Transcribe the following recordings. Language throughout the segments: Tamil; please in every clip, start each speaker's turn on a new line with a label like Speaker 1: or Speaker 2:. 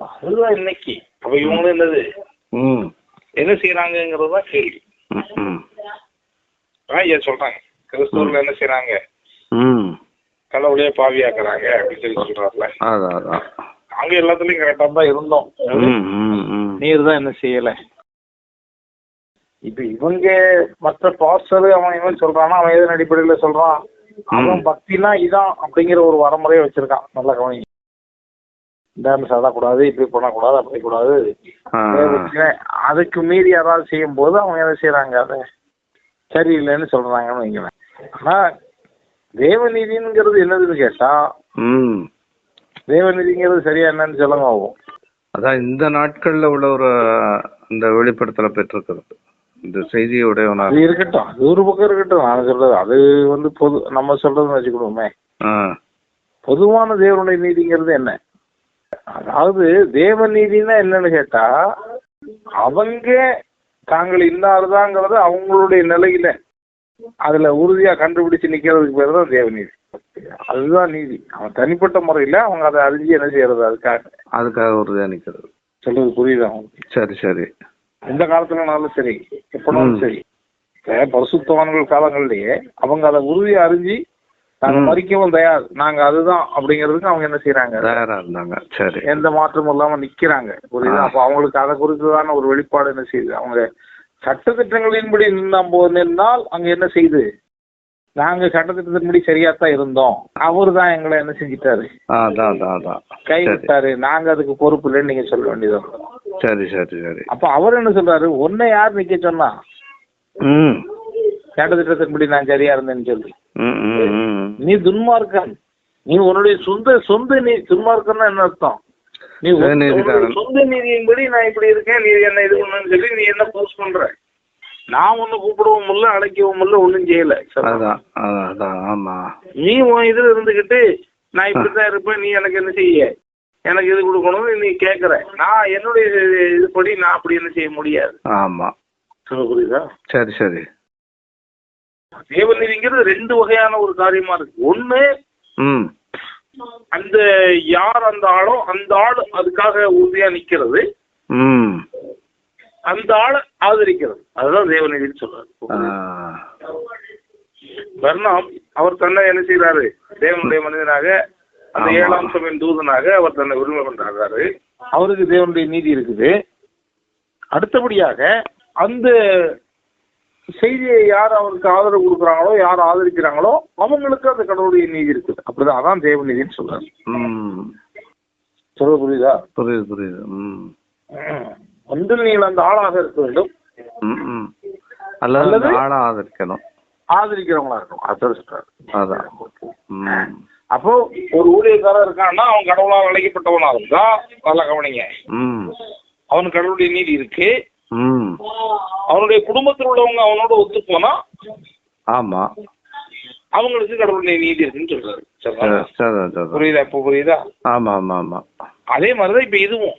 Speaker 1: அதுதான் இன்னைக்கு. அப்ப இவங்களும் என்னது? என்ன செய்யறாங்கிறது தான் கேள்வி. ஐயா சொல்றாங்க. கிறிஸ்தவர்கள் என்ன செய்யறாங்க கடவுளையே பாவியாக்குறாங்க அப்படின்னு சொல்லி சொல்றாருல நாங்க எல்லாத்துலயும் கரெக்டா தான் இருந்தோம். நீர் தான் என்ன செய்யல. இப்ப இவங்க மற்ற பாஸ்டர் அவன் இவன் சொல்றானா அவன் எதன் அடிப்படையில சொல்றான்? அவன் பக்தினா இதான் அப்படிங்கிற ஒரு வரமுறையை வச்சிருக்கான். நல்ல கவனி டான்ஸ் ஆடக்கூடாது இப்படி பண்ணக்கூடாது அப்படி கூடாது அதுக்கு மீறி யாராவது செய்யும் போது அவங்க என்ன செய்யறாங்க அதை சரியில்லைன்னு சொல்றாங்கன்னு வைங்களேன். ஆனா தேவநீதிங்கிறது என்னதுன்னு கேட்டா தேவநீதிங்கிறது சரியா என்னன்னு சொல்லுங்க ஆகும்
Speaker 2: அதான் இந்த நாட்கள்ல உள்ள ஒரு அந்த வெளிப்படுத்தலை பெற்றிருக்கிறது. இந்த செய்தியுடையவனா
Speaker 1: அது இருக்கட்டும் அது ஒரு பக்கம் இருக்கட்டும் நான் சொல்றது அது வந்து பொது நம்ம சொல்றதுன்னு வச்சுக்கிடுவோமே
Speaker 2: ஆ.
Speaker 1: பொதுவான தேவனுடைய நீதிங்கிறது என்ன? அதாவது தேவ நீதினா என்னன்னு கேட்டா அவங்க தாங்கள் இன்னாருதாங்கிறத அவங்களுடைய நிலையில அதுல உறுதியா கண்டுபிடிச்சு நிக்கிறதுக்கு பேர் தான் தேவநீதி. அதுதான் நீதி. அவன் தனிப்பட்ட முறையில அவங்க அதை அறிஞ்சு என்ன செய்யறது? அதுக்காக.
Speaker 2: அதுக்காக ஒரு நிற்கிறது
Speaker 1: சொல்றது புரியுது
Speaker 2: சரி சரி.
Speaker 1: எந்த காலத்துலனாலும் சரி எப்பனாலும். சரி. பரிசுத்தவான்கள் காலங்கள்லயே அவங்க அதை உறுதியா அறிஞ்சு நாங்க. மறிக்கவும் தயார். நாங்க அதுதான் அப்படிங்கிறதுக்கு அவங்க என்ன செய்யறாங்க
Speaker 2: தயாரா இருந்தாங்க. சரி.
Speaker 1: எந்த மாற்றமும் இல்லாம நிக்கிறாங்க. புரியுதா. அப்ப அவங்களுக்கு அதை குறித்துதான ஒரு வெளிப்பாடு என்ன செய்யுது? அவங்க சட்டத்திட்டங்களின்படி நின்னும் போது நின்னால் அங்க என்ன செய்யுது? நாங்க சட்டத்திட்டத்தின்படி சரியா தான் இருந்தோம். அவரு தான் எங்களை என்ன செஞ்சிட்டாரு? கை விட்டாரு. நாங்க அதுக்கு பொறுப்பு இல்லைன்னு நீங்க சொல்ல வேண்டியது
Speaker 2: சரி சரி சரி.
Speaker 1: அப்ப அவர் என்ன சொல்றாரு? உன்னை யார் நிக்க சொன்னா? சட்டத்திட்டத்தின்படி நான் சரியா இருந்தேன்னு சொல்லி. நீ துன்மார்க்கன். நீ உன்னுடைய சொந்த சொந்த நீ துன்மார்க்கன்னா என்ன அர்த்தம்? நீ சொந்த நீதியின்படி நான் இப்படி இருக்கேன் நீ என்ன இது பண்ணு சொல்லி நீ என்ன போஸ்ட் பண்ற? நான் ஒண்ணு கூப்பிடவும் இல்ல அழைக்கவும் இல்ல ஒண்ணும் செய்யல. நீ உன் இதுல இருந்துகிட்டு நான் இப்படித்தான் இருப்பேன் நீ எனக்கு என்ன செய்ய? எனக்கு இது கொடுக்கணும்னு நீ கேக்குற. நான் என்னுடைய இது- இதுபடி நான் அப்படி என்ன செய்ய முடியாது.
Speaker 2: ஆமா.
Speaker 1: புரியுதா?
Speaker 2: சரி சரி.
Speaker 1: தேவநீதிங்கிறது ரெண்டு வகையான ஒரு காரியமா இருக்கு. ஒண்ணு அந்த யார் அந்த ஆளோ அந்த ஆள் அதுக்காக உறுதியா நிக்கிறது. அந்த ஆளை ஆதரிக்கிறது. அதுதான் தேவநீதினு சொல்றாரு. பர்னாம் அவர் தன்னை என்ன செய்யறாரு தேவனுடைய மனிதனாக அந்த. ஏழாம் சபையின் தூதனாக அவர் தன்னை உரிமை கொண்டாடுறாரு அவருக்கு தேவனுடைய நீதி இருக்குது. அடுத்தபடியாக அந்த செய்தியை யார் அவருக்கு ஆதரவு கொடுக்குறாங்களோ யார் ஆதரிக்கிறாங்களோ அவங்களுக்கு அந்த கடவுளுடைய நீதி இருக்குது. அப்படிதான் அதான் தேவநீதினு சொல்றாரு.
Speaker 2: ம்.
Speaker 1: சொல்ல புரியுதா?
Speaker 2: புரியுது புரியுது.
Speaker 1: ஒன்றில் நீங்கள் அந்த ஆளாக இருக்க வேண்டும்.
Speaker 2: அல்லது
Speaker 1: அல்லது?
Speaker 2: அந்த ஆளை ஆதரிக்கணும்.
Speaker 1: ஆதரிக்கிறவங்களா இருக்கும் அதான் சொல்றாரு.
Speaker 2: அதான்.
Speaker 1: அப்போ ஒரு ஊழியக்காரன் இருக்கான்னா அவன் கடவுளால் அழைக்கப்பட்டவனா இருந்தா நல்லா கவனிங்க.
Speaker 2: ம்.
Speaker 1: அவனுக்கு கடவுளுடைய நீதி இருக்கு. அவனுடைய குடும்பத்தில் உள்ளவங்க அவனோட ஒத்து போனா
Speaker 2: ஆமா.
Speaker 1: அவங்களுக்கு கடவுளுடைய நீதி இருக்குன்னு சொல்றாரு. புரியுதா? இப்போ புரியுதா?
Speaker 2: ஆமா ஆமா ஆமா.
Speaker 1: அதே மாதிரிதான் இப்ப இதுவும்.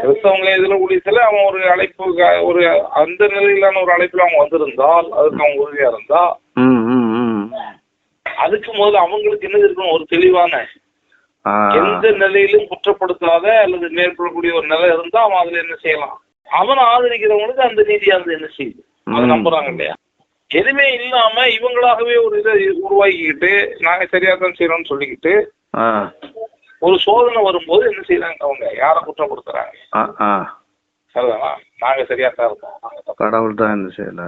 Speaker 1: கிறிஸ்தவங்கள இதுல ஊழியத்துல அவன் ஒரு அழைப்பு ஒரு அந்த நிலையிலான ஒரு அழைப்புல அவன் வந்திருந்தால் அதுக்கு அவன் உறுதியா இருந்தா அதுக்கு முதல்ல அவங்களுக்கு என்ன இருக்கணும்? ஒரு தெளிவான எந்த நிலையிலும் குற்றப்படுத்தாத அல்லது மேற்கொள்ளக்கூடிய ஒரு நிலை இருந்தா அவன் அதுல என்ன செய்யலாம்? அவனை ஆதரிக்கிறவங்களுக்கு அந்த நீதியானது என்ன செய்யுது? அதை. நம்புறாங்க இல்லையா? எதுவுமே இல்லாம இவங்களாகவே ஒரு இதை உருவாக்கிக்கிட்டு நாங்க சரியா தான் செய்யறோம்னு சொல்லிக்கிட்டு ஒரு சோதனை வரும்போது என்ன செய்யறாங்க அவங்க? யாரை குற்றப்படுத்துறாங்க?
Speaker 2: ஆ ஆ.
Speaker 1: சரிதானா? நாங்க சரியா தான் இருக்கோம்.
Speaker 2: கடவுள் தான் என்ன செய்யல.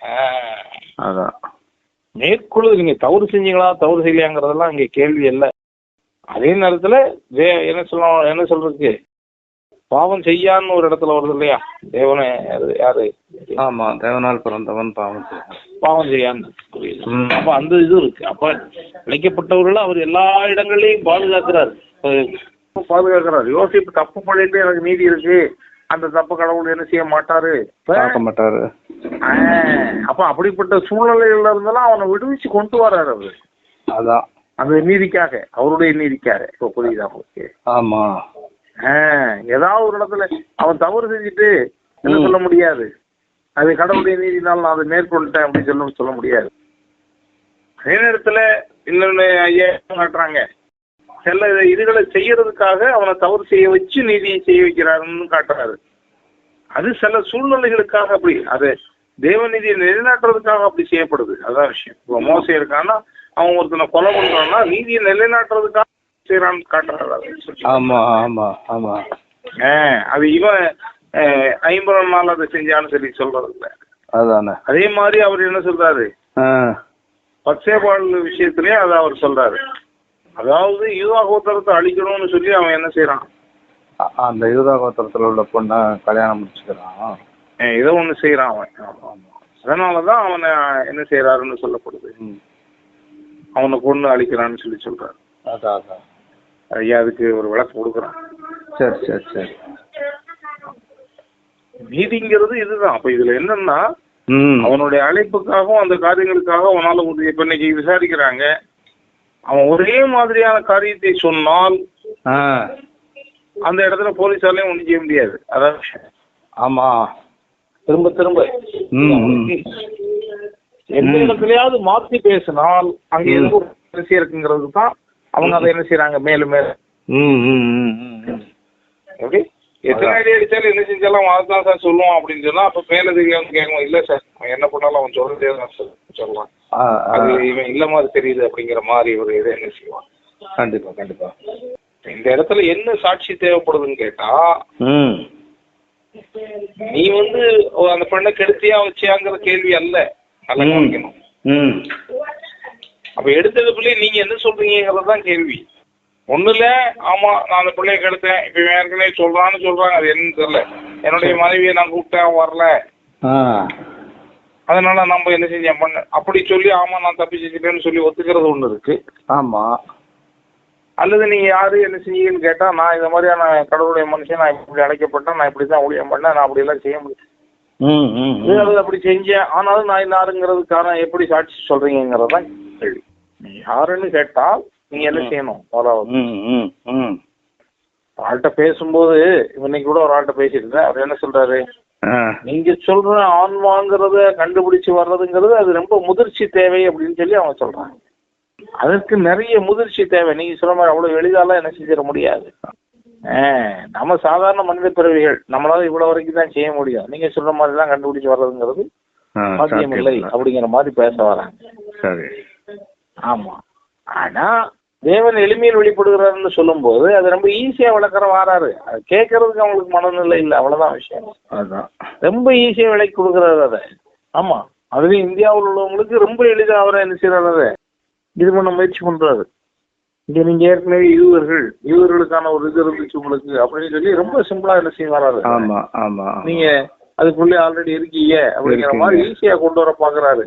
Speaker 1: ஆஹ்.
Speaker 2: அதான்.
Speaker 1: மேற்கொள்ள நீங்க தவறு செஞ்சீங்களா? தவறு செய்யலையாங்கிறதெல்லாம் இங்க கேள்வி இல்லை. அதே நேரத்துல வே என்ன சொல்ல என்ன சொல்றதுக்கு? பாவம் செய்யான்னு ஒரு இடத்துல வருது இல்லையா? தேவனை யாரு?
Speaker 2: ஆமா தேவனால் பிறந்தவன் பாவம்
Speaker 1: பாவம் செய்யான்னு. அப்ப அந்த இது இருக்கு. அப்ப அழைக்கப்பட்டவர்கள் அவர் எல்லா இடங்களையும் பாதுகாக்கிறார். பாதுகாக்கிறார். யோசிப்பு தப்பு பண்ணிட்டு எனக்கு நீதி இருக்கு. அந்த தப்பு கடவுள் என்ன செய்ய மாட்டாரு?
Speaker 2: பார்க்க மாட்டாரு.
Speaker 1: ஆஹ், அப்ப அப்படிப்பட்ட சூழ்நிலைகள்ல இருந்தெல்லாம் அவனை விடுவிச்சு கொண்டு வர்றாரு அவரு.
Speaker 2: அதான்.
Speaker 1: அந்த நீதிக்காக அவருடைய நீதிக்காக. இப்போ புரியுதா உங்களுக்கு?
Speaker 2: ஆமா.
Speaker 1: ஏதாவது ஒரு இடத்துல அவன் தவறு செஞ்சுட்டு என்ன. சொல்ல முடியாது. அது கடவுளுடைய நீதினால் நான் அதை மேற்கொண்டுட்டேன் அப்படின்னு சொல்ல சொல்ல முடியாது. அதே நேரத்துல இன்னொன்னு ஐயா காட்டுறாங்க. சில இதுகளை செய்யறதுக்காக அவனை தவறு செய்ய வச்சு நீதியை செய்ய வைக்கிறாருன்னு காட்டுறாரு. அது சில சூழ்நிலைகளுக்காக அப்படி அது தேவநீதியை நிலைநாட்டுறதுக்காக அப்படி செய்யப்படுது. அதான் விஷயம். இப்போ மோசம் இருக்கான்னா அவன் ஒருத்தனை கொலை பண்றான்னா நீதியை நிலைநாட்டுறதுக்காக செய்யறான்னு காட்டுறாரு.
Speaker 2: ஆமா ஆமா ஆமா.
Speaker 1: அது இவன் ஐம்பது நாள் அதை செஞ்சான்னு சொல்லி சொல்றது இல்ல
Speaker 2: அதானே.
Speaker 1: அதே மாதிரி அவர் என்ன சொல்றாரு? பச்சைபால் விஷயத்திலேயே அதை அவர் சொல்றாரு. அதாவது யூதா கோத்திரத்தை அழிக்கணும்னு சொல்லி அவன் என்ன செய்யறான்
Speaker 2: அந்த யூதா கோத்திரத்துல உள்ள பொண்ணை கல்யாணம் முடிச்சுக்கிறான்.
Speaker 1: ஏதோ ஒண்ணு செய்யறான் அவன்.
Speaker 2: ஆமா ஆமா.
Speaker 1: அதனாலதான் அவனை என்ன செய்யறாருன்னு சொல்லப்படுது. அவனை கொண்டு அழிக்கிறான்னு சொல்லி சொல்றாரு.
Speaker 2: அதான் அதான்.
Speaker 1: ஐயா அதுக்கு ஒரு விளக்கு கொடுக்குறான்.
Speaker 2: சரி சரி சரி.
Speaker 1: நீதிங்கிறது இதுதான். அப்ப இதுல என்னன்னா
Speaker 2: ம்.
Speaker 1: அவனுடைய அழைப்புக்காகவும் அந்த காரியங்களுக்காக அவனால ஒரு இப்ப இன்னைக்கு விசாரிக்கிறாங்க. அவன் ஒரே மாதிரியான காரியத்தை சொன்னால் அந்த இடத்துல போலீஸாலையும் ஒண்ணும் செய்ய முடியாது. அதான் விஷயம்.
Speaker 2: ஆமா.
Speaker 1: திரும்ப திரும்ப. எந்த. இடத்துலயாவது மாத்தி பேசினால் அங்க. ஏதோ ஒரு ரகசியம் இருக்குங்கிறது தான் அவங்க அதை என்ன செய்யறாங்க மேலும் மேலும். எப்படி எத்தனை. அடி அடிச்சாலும் என்ன செஞ்சாலும் அவன் தான் சார் சொல்லுவான் அப்படின்னு சொன்னா அப்ப மேல தெரியாம கேட்கும் இல்ல சார் அவன் என்ன பண்ணாலும் அவன் சொல்றதே தான்
Speaker 2: ஆ.
Speaker 1: அது இவன் இல்ல மாதிரி தெரியுது அப்படிங்கிற மாதிரி ஒரு இதை என்ன செய்வான்?
Speaker 2: கண்டிப்பா கண்டிப்பா.
Speaker 1: இந்த இடத்துல என்ன சாட்சி தேவைப்படுதுன்னு கேட்டா நீ வந்து அந்த பெண்ணை கெடுத்தியா வச்சியாங்கிற கேள்வி அல்ல. நல்லா. கவனிக்கணும். அப்ப எடுத்தது பிள்ளை நீங்க என்ன சொல்றீங்கிறது தான் கேள்வி. ஒண்ணுல ஆமா நான் அந்த பிள்ளைய கெடுத்தேன் இப்ப ஏற்கனவே சொல்றான்னு சொல்றாங்க அது என்னன்னு தெரியல. என்னுடைய மனைவியை நான் கூப்பிட்டேன் வரல. அதனால நம்ம என்ன செஞ்சேன் பண்ண அப்படி சொல்லி ஆமா நான் தப்பி செஞ்சுட்டேன்னு சொல்லி ஒத்துக்கிறது ஒண்ணு இருக்கு.
Speaker 2: ஆமா.
Speaker 1: அல்லது நீங்க யாரு என்ன செஞ்சீங்கன்னு கேட்டா நான் இந்த மாதிரியான கடவுளுடைய மனுஷன் நான் இப்படி அழைக்கப்பட்டேன் நான் இப்படி தான் ஊழியம் பண்ணேன் நான் அப்படி எல்லாம் செய்ய முடியும் அது அப்படி செஞ்சேன் ஆனாலும் நான் இன்னாருங்கிறதுக்கான எப்படி சாட்சி சொல்றீங்கிறது தான் கேள்வி. யாருன்னு கேட்டால் நீங்க என்ன செய்யணும்?
Speaker 2: ம்
Speaker 1: ஆள்கிட்ட பேசும்போது இன்னைக்கு கூட ஒரு ஆள்கிட்ட பேசிட்டு இருந்தேன் அவர் என்ன சொல்றாரு? நீங்க சொல்ற ஆன்மாங்கிறத கண்டுபிடிச்சு வர்றதுங்கிறது அது ரொம்ப முதிர்ச்சி தேவை அப்படின்னு சொல்லி அவங்க சொல்றாங்க. அதற்கு நிறைய முதிர்ச்சி தேவை. நீங்க சொல்ற மாதிரி அவ்வளவு எளிதாலாம் என்ன செஞ்சிட முடியாது. நம்ம சாதாரண மனித பிறவிகள் நம்மளால இவ்வளவு வரைக்கும் தான் செய்ய முடியும். நீங்க சொல்ற மாதிரி தான் கண்டுபிடிச்சு வர்றதுங்கிறது சாத்தியம் இல்லை அப்படிங்கிற மாதிரி பேச வராங்க. ஆமா. ஆனா தேவன் எளிமையில் வெளிப்படுகிறாருன்னு சொல்லும்போது அது ரொம்ப ஈஸியா விளக்குற வாராரு. அது கேட்கறதுக்கு அவங்களுக்கு மனநிலை இல்லை. அவ்வளவுதான் விஷயம்.
Speaker 2: அதான்.
Speaker 1: ரொம்ப ஈஸியா விலைக்கு கொடுக்குறாரு அதை. ஆமா. அதுலயும் இந்தியாவில் உள்ளவங்களுக்கு ரொம்ப எளிதா அவரை என்ன செய்யறாரு அதை. இது பண்ண முயற்சி பண்றாரு. இங்க நீங்க ஏற்கனவே யூதர்கள் யூதர்களுக்கான ஒரு இது இருந்துச்சு உங்களுக்கு அப்படின்னு சொல்லி ரொம்ப சிம்பிளா என்ன செய்ய வராரு
Speaker 2: ஆமா ஆமா.
Speaker 1: நீங்க அதுக்குள்ளே ஆல்ரெடி இருக்கீங்க அப்படிங்கிற. மாதிரி ஈஸியா கொண்டு வர பாக்குறாரு.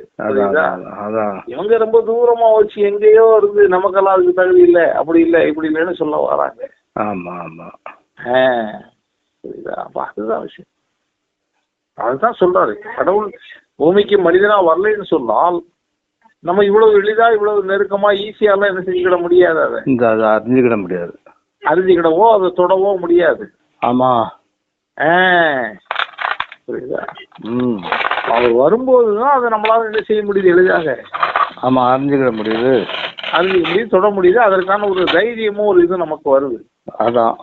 Speaker 1: இவங்க ரொம்ப தூரமா வச்சு எங்கேயோ இருந்து நமக்கெல்லாம் அதுக்கு தகுதி இல்லை அப்படி இல்லை இப்படி இல்லைன்னு சொல்ல வராங்க.
Speaker 2: ஆமா ஆமா.
Speaker 1: அப்ப அதுதான் விஷயம். அதுதான் சொல்றாரு. கடவுள் பூமிக்கு மனிதனா வரலைன்னு சொன்னால் நம்ம இவ்வளவு எளிதா இவ்வளவு நெருக்கமா ஈஸியாலாம் என்ன செஞ்சுக்கிட முடியாது அதை.
Speaker 2: அதை அறிஞ்சுக்கிட முடியாது.
Speaker 1: அறிஞ்சுக்கிடவோ அதை தொடவோ முடியாது.
Speaker 2: ஆமா.
Speaker 1: புரியுதா?
Speaker 2: ம்.
Speaker 1: அவர் வரும்போது தான் அதை நம்மளால என்ன செய்ய முடியுது எளிதாக?
Speaker 2: ஆமா அறிஞ்சுக்கிட முடியுது.
Speaker 1: அறிஞ்சிக்க முடியுது தொட முடியுது. அதற்கான ஒரு தைரியமும் ஒரு இது நமக்கு வருது.
Speaker 2: அதான்.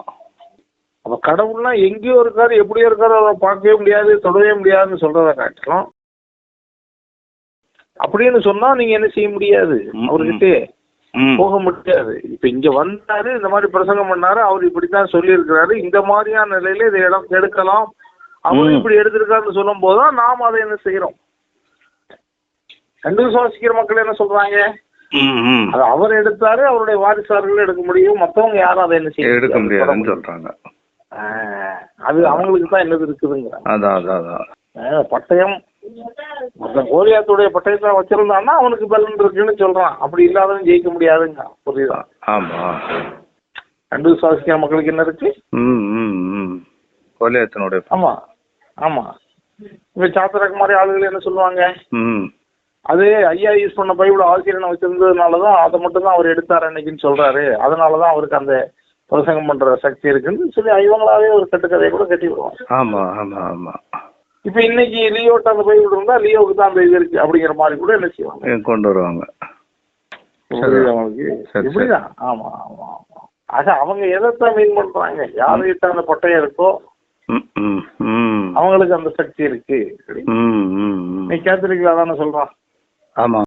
Speaker 1: அப்ப கடவுள்னா எங்கேயோ இருக்காரு எப்படியோ இருக்காரு அவரை பார்க்கவே முடியாது தொடவே முடியாதுன்னு சொல்றத காட்டலாம் அப்படின்னு சொன்னா நீங்க என்ன செய்ய முடியாது. அவர்கிட்ட போக முடியாது. இப்ப இங்க வந்தாரு இந்த மாதிரி பிரசங்கம் பண்ணாரு அவர் இப்படித்தான் சொல்லியிருக்கிறாரு. இந்த மாதிரியான நிலையில இதை இடம் எடுக்கலாம். அவர். இப்படி எடுத்திருக்காருன்னு சொல்லும் போதுதான் நாம் அதை என்ன செய்யறோம்? கண்டு சுவாசிக்கிற மக்கள் என்ன சொல்றாங்க? அது அவர் எடுத்தாரு அவருடைய வாரிசார்கள் எடுக்க முடியும். மத்தவங்க யாரும் அதை என்ன செய்ய
Speaker 2: எடுக்க முடியாதுன்னு
Speaker 1: முடியாது.
Speaker 2: சொல்றாங்க
Speaker 1: அது அவங்களுக்கு தான் என்னது இருக்குதுங்கிறாங்க.
Speaker 2: அதான் அதான்
Speaker 1: பட்டயம் மொத்தம் கோலியாத்துடைய பட்டயத்தை வச்சிருந்தான்னா அவனுக்கு பலன் இருக்குன்னு சொல்றான். அப்படி இல்லாதவன் ஜெயிக்க முடியாதுங்க. புரியுதா?
Speaker 2: ஆமா.
Speaker 1: கண்டு சுவாசிக்கிற மக்களுக்கு என்ன இருக்கு?
Speaker 2: கோலியத்தினுடைய
Speaker 1: ஆமா ஆமா. இப்ப சாத்திரக்கு மாதிரி ஆளுகள் என்ன சொல்லுவாங்க? அது ஐயா யூஸ் பண்ண பைபிள் ஆசிரியனை வச்சிருந்ததுனாலதான் அதை மட்டும் தான் அவர் எடுத்தார் அன்னைக்குன்னு சொல்றாரு. அதனாலதான் அவருக்கு அந்த பிரசங்கம் பண்ற சக்தி இருக்குன்னு சொல்லி இவங்களாவே ஒரு கட்டுக்கதையை கூட கட்டி விடுவாங்க.
Speaker 2: ஆமா ஆமா ஆமா.
Speaker 1: இப்ப இன்னைக்கு லியோட்ட அந்த பைபிள் இருந்தா லியோவுக்கு தான் அந்த இது இருக்கு அப்படிங்கிற மாதிரி கூட என்ன செய்வாங்க?
Speaker 2: கொண்டு வருவாங்க.
Speaker 1: இப்படிதான் ஆமா ஆமா ஆமா. ஆக அவங்க எதைத்தான் மீன் பண்றாங்க? யாருக்கிட்ட அந்த பட்டயம் இருக்கோ. அவங்களுக்கு அந்த சக்தி இருக்கு. நீ கேத்தலிக்ல தானே சொல்றான்
Speaker 2: ஆமா.